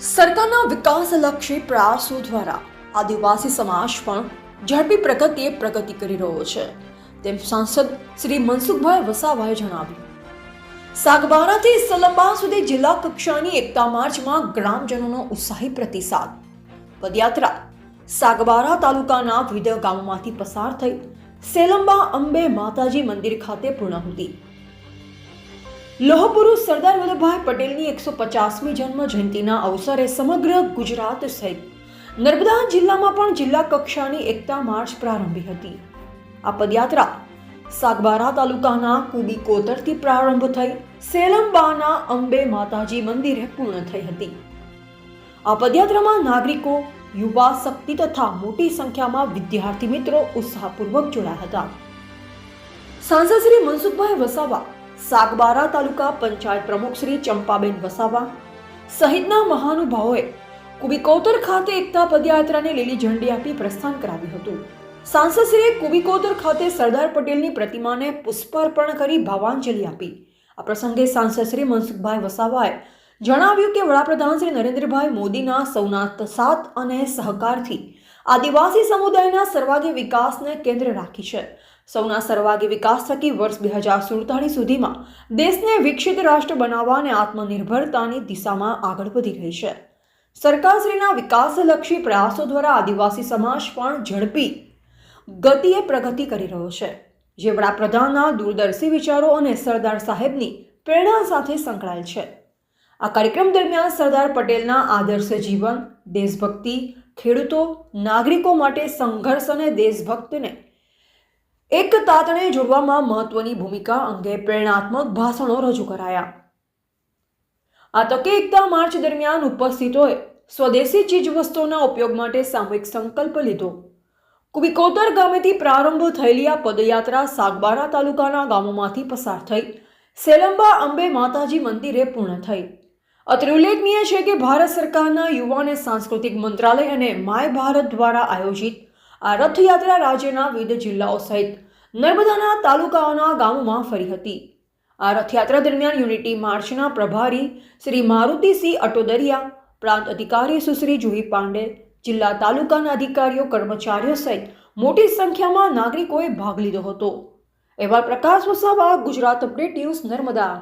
સરકારના વિકાસલક્ષી પ્રયાસો દ્વારા આદિવાસી સમાજ પણ ઝડપી પ્રગતિએ પ્રગતિ કરી રહ્યો છે. તેમ સાંસદ શ્રી મનસુખભાઈ વસાવાએ જણાવ્યું. સાગબારાથી સલંબા સુધી જિલ્લા કક્ષાની એકતા માર્ચમાં ગ્રામજનોનો ઉત્સાહી પ્રતિસાદ. પદયાત્રા સાગબારા તાલુકાના વિવિધ ગામોમાંથી પસાર થઈ સેલંબા અંબે માતાજી મંદિર ખાતે પૂર્ણાહુતિ લોહ પુરુષ સરદાર વલ્લભભાઈ પટેલની એકસો પચાસમી જન્મ જયંતિના અવસરે સમગ્ર ગુજરાત સહિત નર્મદા જિલ્લામાં પણ જિલ્લા કક્ષાની એકતા માર્ચ પ્રારંભી હતી. આ પદયાત્રા સાગબારા તાલુકાના કુબી કોતરથી પ્રારંભ થઈ, સેલંબાના અંબે માતાજી મંદિરે પૂર્ણ થઈ હતી. આ પદયાત્રામાં નાગરિકો, યુવા શક્તિ તથા મોટી સંખ્યામાં વિદ્યાર્થી મિત્રો ઉત્સાહપૂર્વક જોડાયા હતા. સાંસદ શ્રી મનસુખભાઈ વસાવા સાગબારા તાલુકા પંચાયત પ્રમુખ શ્રી ચંપાબેન વસાવા સહિતના મહાનુભાવોએ કુબીકોતર ખાતે એકતા પદયાત્રાને લીલી ઝંડી આપી પ્રસ્થાન કરાવ્યું હતું. સાંસદશ્રીએ કુબીકોતર ખાતે સરદાર પટેલની પ્રતિમાને પુષ્પાર્પણ કરી ભાવાંજલિ આપી. આ પ્રસંગે સાંસદ શ્રી મનસુખભાઈ વસાવાએ જણાવ્યું કે વડાપ્રધાન શ્રી નરેન્દ્રભાઈ મોદીના સૌના સાથ અને સહકારથી આદિવાસી સમુદાયના સર્વાંગી વિકાસને કેન્દ્ર રાખી છે. સૌના સર્વાગી વિકાસ થકી વર્ષ બે હજાર સુડતાલીસ સુધીમાં દેશને વિકસિત રાષ્ટ્ર બનાવવા અને આત્મનિર્ભરતાની દિશામાં આગળ વધી રહી છે. સરકારશ્રીના વિકાસલક્ષી પ્રયાસો દ્વારા આદિવાસી સમાજ પણ ઝડપી ગતિએ પ્રગતિ કરી રહ્યો છે. જે વડાપ્રધાનના દૂરદર્શી વિચારો અને સરદાર સાહેબની પ્રેરણા સાથે સંકળાયેલ છે. આ કાર્યક્રમ દરમિયાન સરદાર પટેલના આદર્શ જીવન, દેશભક્તિ, ખેડૂતો, નાગરિકો માટે સંઘર્ષ અને દેશભક્તને એક તાતણે જોડવામાં મહત્વની ભૂમિકા અંગે પ્રેરણાત્મક ભાષણો રજૂ કરાયા. આ તકે એકતા માર્ચ દરમિયાન ઉપસ્થિતોએ સ્વદેશી ચીજવસ્તુઓના ઉપયોગ માટે સામૂહિક સંકલ્પ લીધો. કુવિકોતર ગામેથી પ્રારંભ થયેલી આ પદયાત્રા સાગબારા તાલુકાના ગામોમાંથી પસાર થઈ. સેલંબા અંબે માતાજી મંદિરે પૂર્ણ થઈ. અત્રે ઉલ્લેખનીય છે કે ભારત સરકારના યુવા અને સાંસ્કૃતિક મંત્રાલય અને માય ભારત દ્વારા આયોજિત આ રથયાત્રા રાજ્યના વિવિધ જિલ્લાઓ સહિત નર્મદાના તાલુકાઓના ગામોમાં ફરી હતી. આ રથયાત્રા દરમિયાન યુનિટી માર્ચના પ્રભારી શ્રી મારુતિસિંહ અટોદરિયા, પ્રાંત અધિકારી સુશ્રી જુહી પાંડે, જિલ્લા તાલુકાના અધિકારીઓ, કર્મચારીઓ સહિત મોટી સંખ્યામાં નાગરિકોએ ભાગ લીધો હતો. એવા પ્રકાશ વસાવા, ગુજરાત અપડેટ ન્યૂઝ નર્મદા.